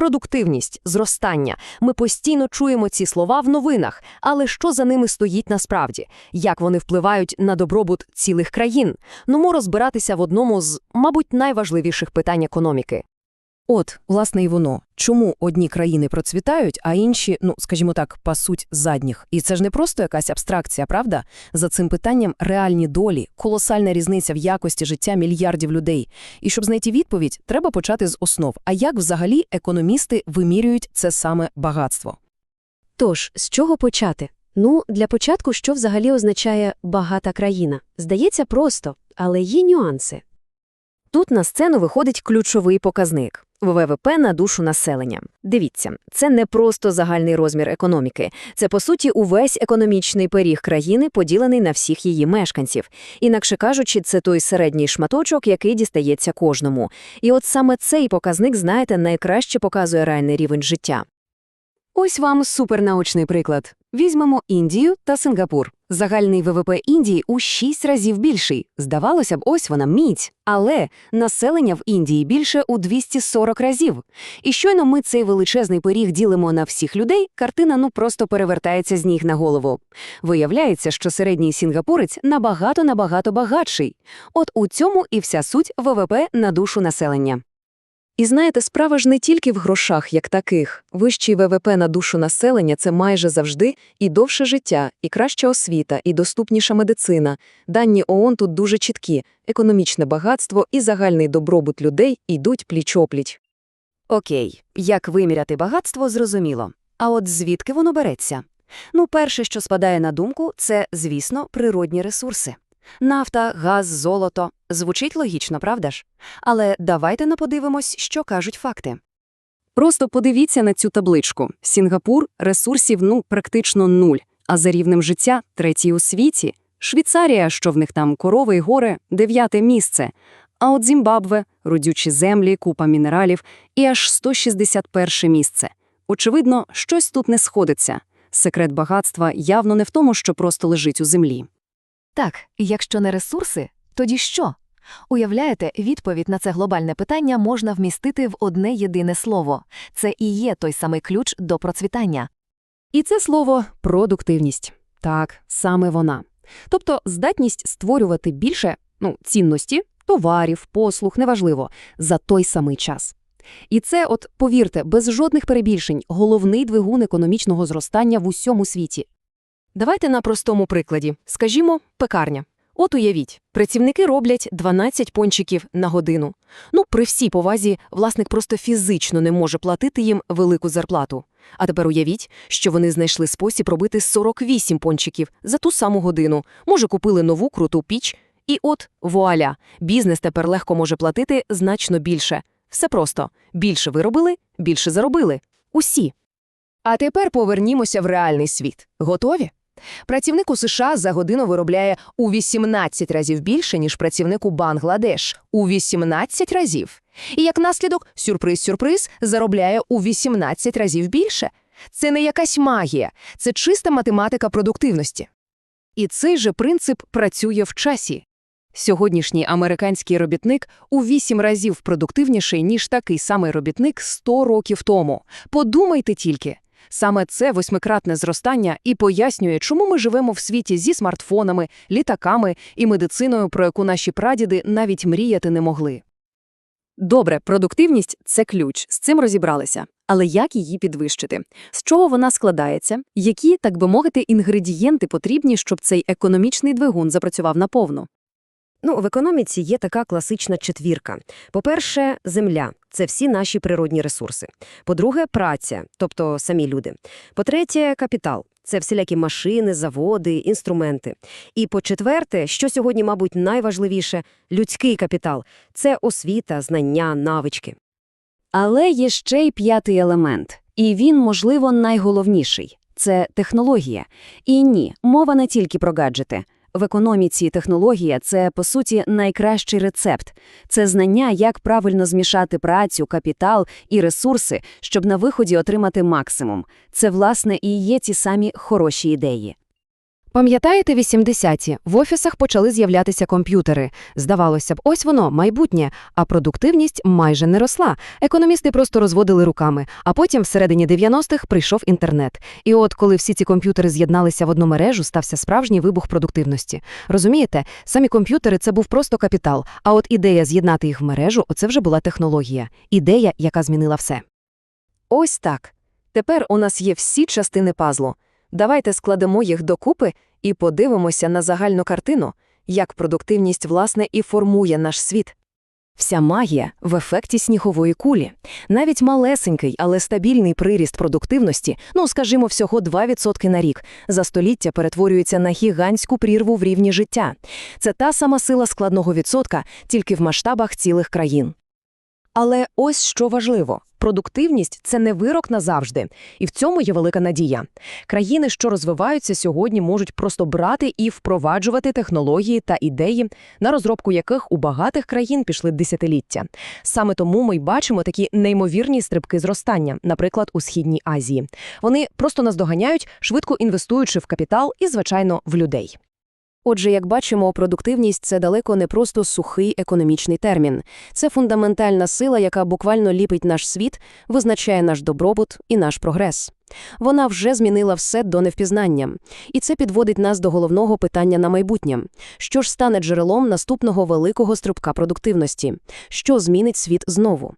Продуктивність, зростання. Ми постійно чуємо ці слова в новинах, але що за ними стоїть насправді? Як вони впливають на добробут цілих країн? Нумо розбиратися в одному з, мабуть, найважливіших питань економіки. От, власне, і воно. Чому одні країни процвітають, а інші, ну, скажімо так, пасуть задніх? І це ж не просто якась абстракція, правда? За цим питанням реальні долі, колосальна різниця в якості життя мільярдів людей. І щоб знайти відповідь, треба почати з основ. А як взагалі економісти вимірюють це саме багатство? Тож, з чого почати? Ну, для початку, що взагалі означає «багата країна»? Здається просто, але є нюанси. Тут на сцену виходить ключовий показник – ВВП на душу населення. Дивіться, це не просто загальний розмір економіки. Це, по суті, увесь економічний пиріг країни, поділений на всіх її мешканців. Інакше кажучи, це той середній шматочок, який дістається кожному. І от саме цей показник, знаєте, найкраще показує реальний рівень життя. Ось вам супернаучний приклад. Візьмемо Індію та Сингапур. Загальний ВВП Індії у 6 разів більший. Здавалося б, ось вона мідь. Але населення в Індії більше у 240 разів. І щойно ми цей величезний пиріг ділимо на всіх людей, картина ну просто перевертається з ніг на голову. Виявляється, що середній сінгапурець набагато-набагато багатший. От у цьому і вся суть ВВП на душу населення. І знаєте, справа ж не тільки в грошах, як таких. Вищий ВВП на душу населення це майже завжди і довше життя, і краща освіта, і доступніша медицина. Дані ООН тут дуже чіткі: економічне багатство і загальний добробут людей йдуть пліч-опліч. Окей, як виміряти багатство, зрозуміло. А от звідки воно береться? Ну, перше, що спадає на думку, це, звісно, природні ресурси. Нафта, газ, золото. Звучить логічно, правда ж? Але давайте не подивимось, що кажуть факти. Просто подивіться на цю табличку. Сінгапур ресурсів ну практично нуль, а за рівнем життя третій у світі. Швейцарія, що в них там корови й гори, дев'яте місце. А от Зімбабве, родючі землі, купа мінералів і аж 161 місце. Очевидно, щось тут не сходиться. Секрет багатства явно не в тому, що просто лежить у землі. Так, якщо не ресурси, тоді що? Уявляєте, відповідь на це глобальне питання можна вмістити в одне єдине слово. Це і є той самий ключ до процвітання. І це слово продуктивність. Так, саме вона. Тобто здатність створювати більше ну, цінності, товарів, послуг, неважливо, за той самий час. І це, от, повірте, без жодних перебільшень, головний двигун економічного зростання в усьому світі. Давайте на простому прикладі. Скажімо, пекарня. От уявіть, працівники роблять 12 пончиків на годину. Ну, при всій повазі, власник просто фізично не може платити їм велику зарплату. А тепер уявіть, що вони знайшли спосіб робити 48 пончиків за ту саму годину. Може, купили нову круту піч. І от вуаля, бізнес тепер легко може платити значно більше. Все просто. Більше виробили, більше заробили. Усі. А тепер повернімося в реальний світ. Готові? Працівник у США за годину виробляє у 18 разів більше, ніж працівник у Бангладеш. У 18 разів. І як наслідок, сюрприз-сюрприз, заробляє у 18 разів більше. Це не якась магія, це чиста математика продуктивності. І цей же принцип працює в часі. Сьогоднішній американський робітник у 8 разів продуктивніший, ніж такий самий робітник 100 років тому. Подумайте тільки. Саме це восьмикратне зростання і пояснює, чому ми живемо в світі зі смартфонами, літаками і медициною, про яку наші прадіди навіть мріяти не могли. Добре, продуктивність це ключ, з цим розібралися. Але як її підвищити? З чого вона складається? Які, так би мовити, інгредієнти потрібні, щоб цей економічний двигун запрацював наповну? Ну, в економіці є така класична четвірка. По-перше, земля це всі наші природні ресурси. По-друге, праця, тобто самі люди. По-третє, капітал це всілякі машини, заводи, інструменти. І по-четверте, що сьогодні, мабуть, найважливіше людський капітал це освіта, знання, навички. Але є ще й п'ятий елемент, і він, можливо, найголовніший це технологія. І ні, мова не тільки про гаджети. В економіці технологія це, по суті, найкращий рецепт. Це знання, як правильно змішати працю, капітал і ресурси, щоб на виході отримати максимум. Це, власне, і є ті самі хороші ідеї. Пам'ятаєте 80-ті? В офісах почали з'являтися комп'ютери. Здавалося б, ось воно, майбутнє, а продуктивність майже не росла. Економісти просто розводили руками. А потім, всередині 90-х, прийшов інтернет. І от, коли всі ці комп'ютери з'єдналися в одну мережу, стався справжній вибух продуктивності. Розумієте, самі комп'ютери – це був просто капітал, а от ідея з'єднати їх в мережу – оце вже була технологія. Ідея, яка змінила все. Ось так. Тепер у нас є всі частини пазлу. Давайте складемо їх докупи і подивимося на загальну картину, як продуктивність, власне, і формує наш світ. Вся магія в ефекті снігової кулі. Навіть малесенький, але стабільний приріст продуктивності, ну, скажімо, всього 2% на рік, за століття перетворюється на гігантську прірву в рівні життя. Це та сама сила складного відсотка, тільки в масштабах цілих країн. Але ось що важливо. Продуктивність – це не вирок назавжди. І в цьому є велика надія. Країни, що розвиваються сьогодні, можуть просто брати і впроваджувати технології та ідеї, на розробку яких у багатих країн пішли десятиліття. Саме тому ми й бачимо такі неймовірні стрибки зростання, наприклад, у Східній Азії. Вони просто наздоганяють, швидко інвестуючи в капітал і, звичайно, в людей. Отже, як бачимо, продуктивність – це далеко не просто сухий економічний термін. Це фундаментальна сила, яка буквально ліпить наш світ, визначає наш добробут і наш прогрес. Вона вже змінила все до невпізнання. І це підводить нас до головного питання на майбутнє. Що ж стане джерелом наступного великого стрибка продуктивності? Що змінить світ знову?